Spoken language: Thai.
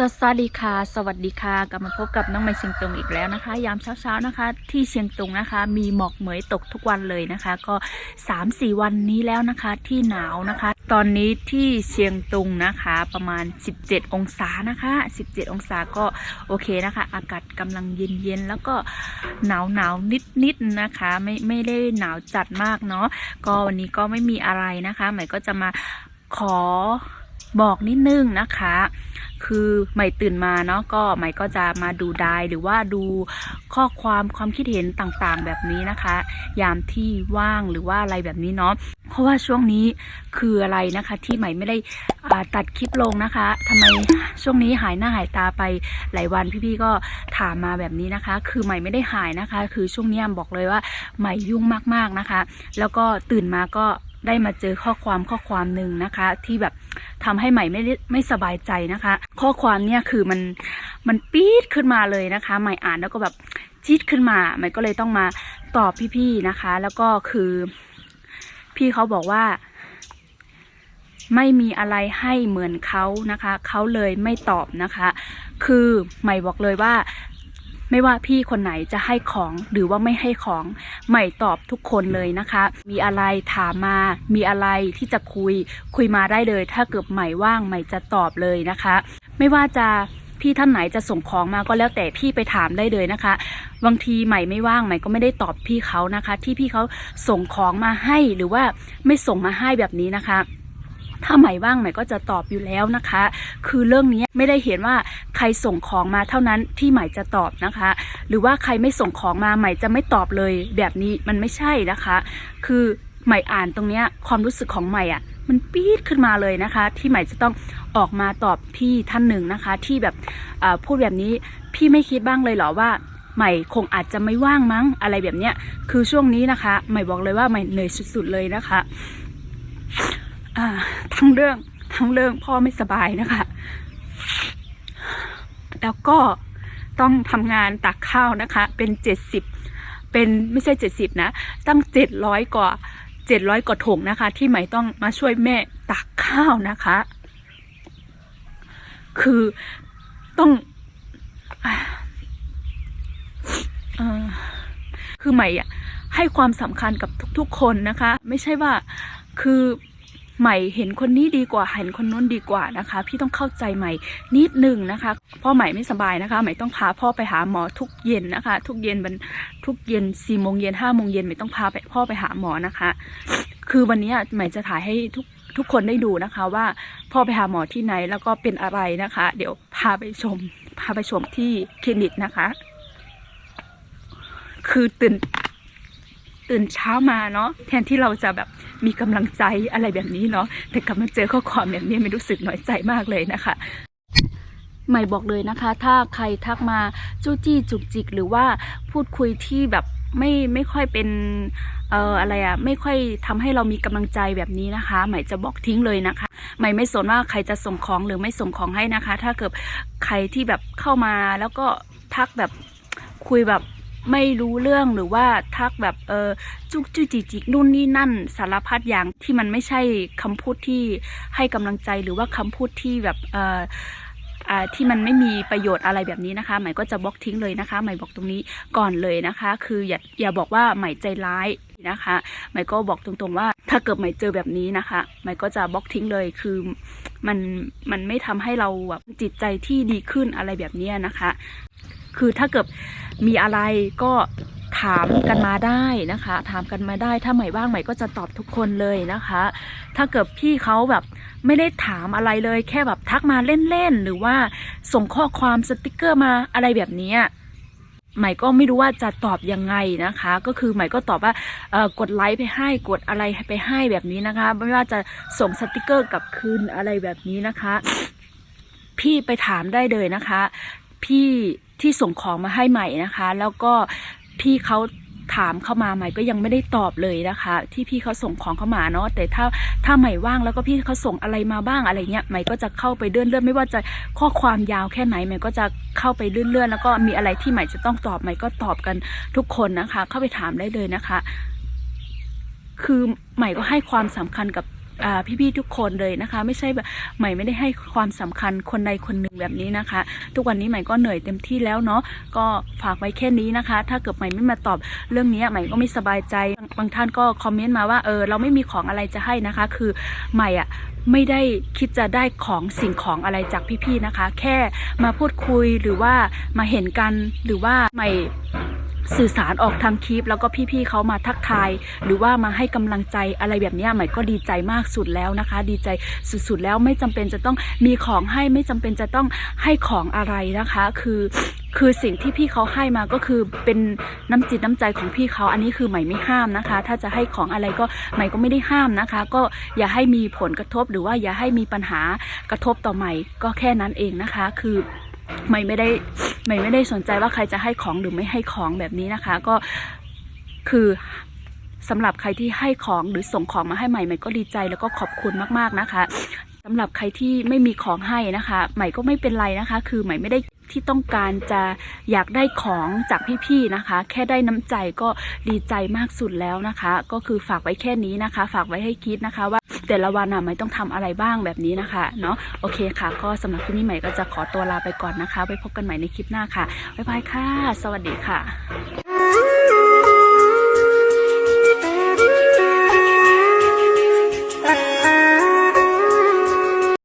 สวัสดีค่ะ สวัสดีค่ะ กลับมาพบกับน้องไมเชียงตุงอีกแล้วนะคะ ยามเช้าๆนะคะ ที่เชียงตุงนะคะ มีหมอกเหมยตกทุกวันเลยนะคะ ก็3-4วันนี้แล้วนะคะที่หนาวนะคะ ตอนนี้ที่เชียงตุงนะคะ ประมาณ 17 องศานะคะ 17 องศาก็โอเคนะคะ อากาศกำลังเย็นๆแล้วก็หนาวหนาวนิดๆนะคะ ไม่ไม่ได้หนาวจัดมากเนาะก็วันนี้ก็ไม่มีอะไรนะคะใหม่ก็จะมาขอบอกนิดนึงนะคะ คือใหม่ตื่นมาเนาะก็ใหม่ก็จะมาดูไดายหรือว่าดูข้อความความคิดเห็นต่างๆ แบบนี้นะคะ ยามที่ว่างหรือว่าอะไรแบบนี้เนาะเพราะว่าช่วงนี้คืออะไรนะคะ ที่ใหม่ไม่ได้ตัดคลิปลงนะคะทำไมช่วงนี้หายหน้าหายตาไปหลายวันพี่ๆก็ถามมาแบบนี้นะคะ คือใหม่ไม่ได้หายนะคะ คือช่วงนี้บอกเลยว่าใหม่ยุ่งมากๆนะคะ แล้วก็ตื่นมาก็ได้มาเจอข้อความข้อความหนึ่งนะคะ ที่แบบ ทำให้ใหม่ไม่ได้ไม่สบายใจนะคะ ข้อความเนี่ยคือมันมันปี๊ดขึ้นมาเลยนะคะ ใหม่อ่านแล้วก็แบบจี๊ดขึ้นมาใหม่ก็เลยต้องมาตอบพี่ๆนะคะ แล้วก็คือ พี่เขาบอกว่า ไม่มีอะไรให้เหมือนเขานะคะเขาเลยไม่ตอบนะคะ คือใหม่บอกเลยว่า ไม่ว่าพี่คนไหนจะให้ของหรือว่าไม่ให้ของใหม่ตอบทุกคนเลยนะคะ มีอะไรถามมา มีอะไรที่จะคุย คุยมาได้เลย ถ้าเกิดใหม่ว่างใหม่จะตอบเลยนะคะ ไม่ว่าจะพี่ท่านไหนจะส่งของมาก็แล้วแต่พี่ไปถามได้เลยนะคะ บางทีใหม่ไม่ว่างใหม่ก็ไม่ได้ตอบพี่เขานะคะ ที่พี่เขาส่งของมาให้หรือว่าไม่ส่งมาให้แบบนี้นะคะ ถ้าใหม่ว่างใหม่ก็จะตอบอยู่แล้วนะคะ คือเรื่องนี้ไม่ได้เห็นว่าใครส่งของมาเท่านั้นที่ใหม่จะตอบนะคะ หรือว่าใครไม่ส่งของมาใหม่จะไม่ตอบเลย แบบนี้มันไม่ใช่นะคะ คือใหม่อ่านตรงเนี้ยความรู้สึกของใหม่อะมันปี๊ดขึ้นมาเลยนะคะ ที่ใหม่จะต้องออกมาตอบพี่ท่านหนึ่งนะคะ ที่แบบอ่าพูดแบบนี้พี่ไม่คิดบ้างเลยเหรอว่าใหม่คงอาจจะไม่ว่างมั้งอะไรแบบเนี้ย คือช่วงนี้นะคะ ใหม่บอกเลยว่าใหม่เหนื่อยสุดๆเลยนะคะ อ่า ทั้งเรื่องทั้งเรื่องพ่อไม่สบายนะคะ แล้วก็ต้องทำงานตักข้าวนะคะ เป็นเจ็ดสิบเป็นไม่ใช่เจ็ดสิบนะ ตั้งเจ็ดร้อยกว่าเจ็ดร้อยกว่าถุงนะคะ ที่ใหม่ต้องมาช่วยแม่ตักข้าวนะคะ คือต้องอคือใหม่อะให้ความสำคัญกับทุกๆคนนะคะ ไม่ใช่ว่าคือ ใหม่เห็นคนนี้ดีกว่า เห็นคนนู้นดีกว่านะคะ พี่ต้องเข้าใจใหม่นิดหนึ่งนะคะพ่อใหม่ไม่สบายนะคะ ใหม่ต้องพาพ่อไปหาหมอทุกเย็นนะคะ ทุกเย็นมันทุกเย็นสี่โมงเย็นห้าโมงเย็นใหม่ต้องพาไปพ่อไปหาหมอนะคะ คือวันนี้ใหม่จะถ่ายให้ทุกทุกคนได้ดูนะคะว่าพ่อไปหาหมอที่ไหนแล้วก็เป็นอะไรนะคะ เดี๋ยวพาไปชม พาไปชมที่คลินิกนะคะ คือตื่น ตื่นเช้ามาเนาะแทนที่เราจะแบบมีกำลังใจอะไรแบบนี้เนาะแต่กลับมาเจอข้อความแบบนี้ไม่รู้สึกน้อยใจมากเลยนะคะใหม่บอกเลยนะคะ ถ้าใครทักมาจู้จี้จุกจิก หรือว่าพูดคุยที่แบบไม่ไม่ค่อยเป็นเอ่ออะไรอะไม่ค่อยทำให้เรามีกำลังใจแบบนี้นะคะ ใหม่จะบอกทิ้งเลยนะคะ ใหม่ไม่สนว่าใครจะส่งของหรือไม่ส่งของให้นะคะ ถ้าเกิดใครที่แบบเข้ามาแล้วก็ทักแบบคุยแบบ ไม่รู้เรื่องหรือว่าทักแบบเออจุกจุกจิกจิกนู่นนี่นั่นสารพัดอย่างที่มันไม่ใช่คำพูดที่ให้กำลังใจหรือว่าคำพูดที่แบบเออที่มันไม่มีประโยชน์อะไรแบบนี้นะคะใหม่ก็จะบล็อกทิ้งเลยนะคะใหม่บอกตรงนี้ก่อนเลยนะคะ คืออย่าอย่าบอกว่าใหม่ใจร้ายนะคะใหม่ก็บอกตรงๆว่า ถ้าเกิดใหม่เจอแบบนี้นะคะใหม่ก็จะบล็อกทิ้งเลย คือมันมันไม่ทำให้เราแบบจิตใจที่ดีขึ้นอะไรแบบนี้นะคะ คือถ้าเกิด มีอะไรก็ถามกันมาได้นะคะ ถามกันมาได้ถ้าใหม่ว่างใหม่ก็จะตอบทุกคนเลยนะคะ ถ้าเกิดพี่เขาแบบไม่ได้ถามอะไรเลย แค่แบบทักมาเล่นๆหรือว่าส่งข้อความสติกเกอร์มาอะไรแบบนี้ใหม่ก็ไม่รู้ว่าจะตอบยังไงนะคะ ก็คือใหม่ก็ตอบว่ากดไลค์ไปให้กดอะไรไปให้แบบนี้นะคะ ไม่ว่าจะส่งสติกเกอร์กลับคืนอะไรแบบนี้นะคะ พี่ไปถามได้เลยนะคะ พี่ ที่ส่งของมาให้ใหม่นะคะ แล้วก็พี่เขาถามเข้ามาใหม่ก็ยังไม่ได้ตอบเลยนะคะ ที่พี่เขาส่งของเข้ามาเนาะแต่ถ้าถ้าใหม่ว่างแล้วก็พี่เขาส่งอะไรมาบ้างอะไรเงี้ยใหม่ก็จะเข้าไปเลื่อนเลื่อนไม่ว่าจะข้อความยาวแค่ไหนใหม่ก็จะเข้าไปเลื่อนเลื่อนแล้วก็มีอะไรที่ใหม่จะต้องตอบใหม่ก็ตอบกันทุกคนนะคะ เข้าไปถามได้เลยนะคะ คือใหม่ก็ให้ความสำคัญกับ พี่ๆทุกคนเลยนะคะ ไม่ใช่แบบใหม่ไม่ได้ให้ความสำคัญคนใดคนหนึ่งแบบนี้นะคะ ทุกวันนี้ใหม่ก็เหนื่อยเต็มที่แล้วเนาะก็ฝากไว้แค่นี้นะคะ ถ้าเกิดใหม่ไม่มาตอบเรื่องนี้ใหม่ก็ไม่สบายใจบางบางท่านก็คอมเมนต์มาว่าเออเราไม่มีของอะไรจะให้นะคะ คือใหม่อะไม่ได้คิดจะได้ของสิ่งของอะไรจากพี่ๆนะคะ แค่มาพูดคุยหรือว่ามาเห็นกันหรือว่าใหม่ สื่อสารออกทางคลิป แล้วก็พี่ๆเขามาทักทาย หรือว่ามาให้กำลังใจอะไรแบบนี้ใหม่ก็ดีใจมากสุดแล้วนะคะ ดีใจสุดๆแล้วไม่จำเป็นจะต้องมีของให้ไม่จำเป็นจะต้องให้ของอะไรนะคะ คือคือสิ่งที่พี่เขาให้มาก็คือเป็นน้ำจิตน้ำใจของพี่เขาอันนี้คือใหม่ไม่ห้ามนะคะ ถ้าจะให้ของอะไรก็ใหม่ก็ไม่ได้ห้ามนะคะ ก็อย่าให้มีผลกระทบหรือว่าอย่าให้มีปัญหากระทบต่อใหม่ก็แค่นั้นเองนะคะ คือ ไม่ไม่ได้ไม่ไม่ได้สนใจว่าใครจะให้ของหรือไม่ให้ของแบบนี้นะคะ ก็คือสำหรับใครที่ให้ของหรือส่งของมาให้ใหม่ใหม่ก็ดีใจแล้วก็ขอบคุณมากๆนะคะสำหรับใครที่ไม่มีของให้นะคะ ใหม่ก็ไม่เป็นไรนะคะ คือใหม่ไม่ได้ที่ต้องการจะอยากได้ของจากพี่ๆนะคะ แค่ได้น้ำใจก็ดีใจมากสุดแล้วนะคะ ก็คือฝากไว้แค่นี้นะคะ ฝากไว้ให้คิดนะคะว่า แต่ละวันอะไม่ต้องทำอะไรบ้างแบบนี้นะคะเนาะโอเคค่ะ ก็สำหรับคลิปนี้ใหม่ก็จะขอตัวลาไปก่อนนะคะไว้พบกันใหม่ในคลิปหน้าค่ะบ๊ายบายค่ะ สวัสดีค่ะ